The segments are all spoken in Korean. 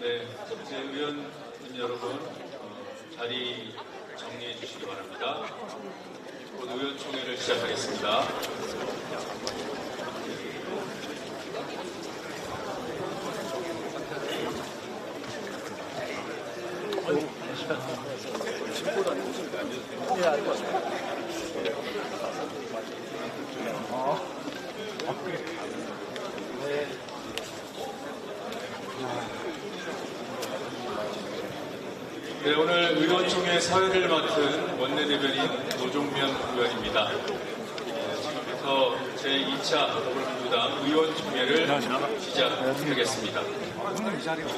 네, 제 의원님 여러분 어, 자리 정리해 주시기 바랍니다. 곧 의원총회를 시작하겠습니다. 네, 오늘 의원총회 사회를 맡은 원내대변인 노종면 의원입니다. 네, 지금부터 제2차 더불어민주당 의원총회를 시작하겠습니다.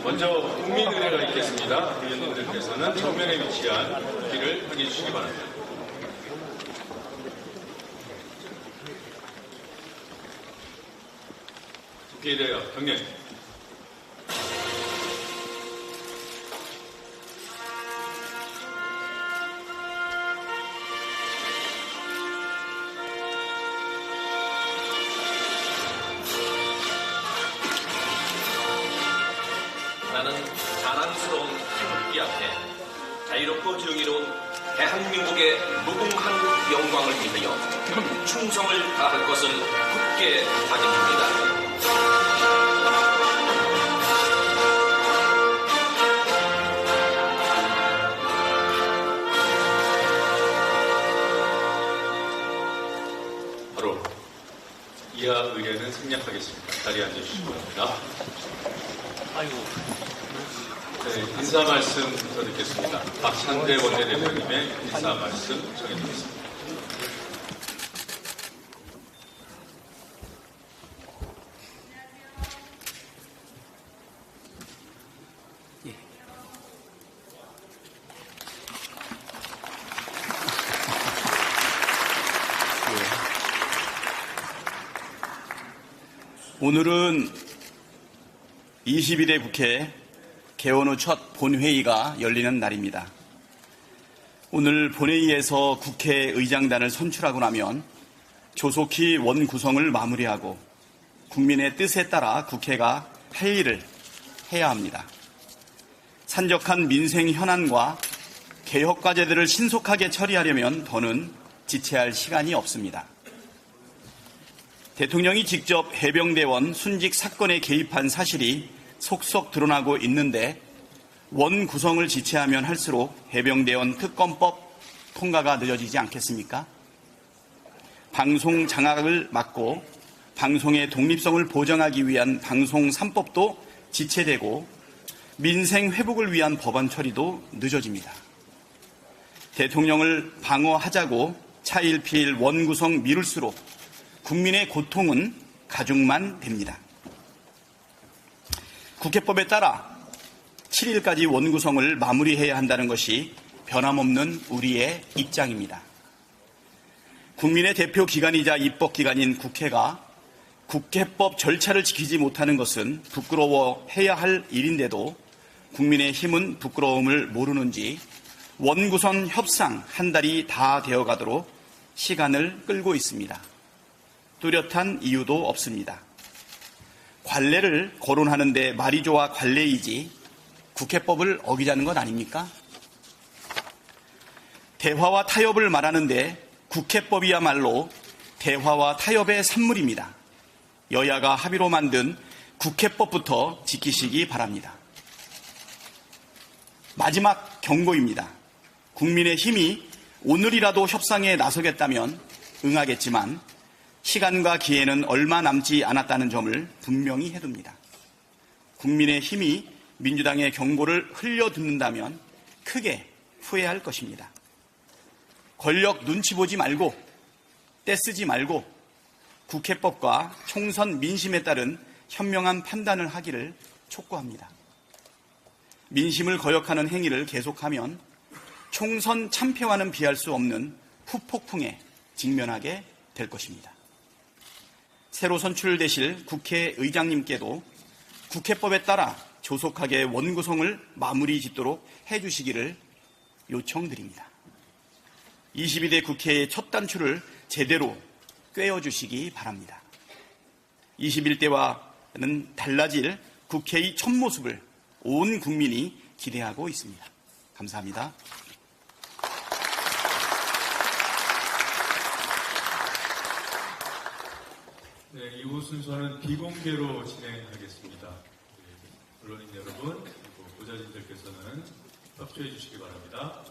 먼저 국민의례가 있겠습니다. 의원님들께서는 정면에 위치한 국기를 확인해 주시기 바랍니다. 대하여 경례. 나는 자랑스러운 태극기 앞에 자유롭고 정의로운 대한민국의 무궁한 영광을 위하여 충성을 다할 것을 굳게 다짐합니다. 이하 의뢰는 생략하겠습니다. 자리에 앉으시기 바랍니다. 네, 인사 말씀 부터 듣겠습니다. 박찬대 원내대표님의 인사 말씀 정해드리겠습니다. 오늘은 21대 국회 개원 후 첫 본회의가 열리는 날입니다. 오늘 본회의에서 국회의장단을 선출하고 나면 조속히 원 구성을 마무리하고 국민의 뜻에 따라 국회가 할 일을 해야 합니다. 산적한 민생 현안과 개혁 과제들을 신속하게 처리하려면 더는 지체할 시간이 없습니다. 대통령이 직접 해병대원 순직 사건에 개입한 사실이 속속 드러나고 있는데 원 구성을 지체하면 할수록 해병대원 특검법 통과가 늦어지지 않겠습니까? 방송 장악을 막고 방송의 독립성을 보장하기 위한 방송 3법도 지체되고 민생 회복을 위한 법안 처리도 늦어집니다. 대통령을 방어하자고 차일피일 원구성 미룰수록 국민의 고통은 가중만 됩니다. 국회법에 따라 7일까지 원구성을 마무리해야 한다는 것이 변함없는 우리의 입장입니다. 국민의 대표 기관이자 입법 기관인 국회가 국회법 절차를 지키지 못하는 것은 부끄러워해야 할 일인데도 국민의 힘은 부끄러움을 모르는지 원구성 협상 한 달이 다 되어 가도록 시간을 끌고 있습니다. 뚜렷한 이유도 없습니다. 관례를 거론하는데 말이 좋아 관례이지 국회법을 어기자는 것 아닙니까? 대화와 타협을 말하는데 국회법이야말로 대화와 타협의 산물입니다. 여야가 합의로 만든 국회법부터 지키시기 바랍니다. 마지막 경고입니다. 국민의 힘이 오늘이라도 협상에 나서겠다면 응하겠지만 시간과 기회는 얼마 남지 않았다는 점을 분명히 해둡니다. 국민의 힘이 민주당의 경고를 흘려듣는다면 크게 후회할 것입니다. 권력 눈치 보지 말고 떼쓰지 말고 국회법과 총선 민심에 따른 현명한 판단을 하기를 촉구합니다. 민심을 거역하는 행위를 계속하면 총선 참패와는 비할 수 없는 후폭풍에 직면하게 될 것입니다. 새로 선출되실 국회의장님께도 국회법에 따라 조속하게 원구성을 마무리 짓도록 해주시기를 요청드립니다. 22대 국회의 첫 단추를 제대로 꿰어주시기 바랍니다. 21대와는 달라질 국회의 첫 모습을 온 국민이 기대하고 있습니다. 감사합니다. 네, 이후 순서는 비공개로 진행하겠습니다. 네, 언론인 여러분, 그리고 보좌진들께서는 협조해 주시기 바랍니다.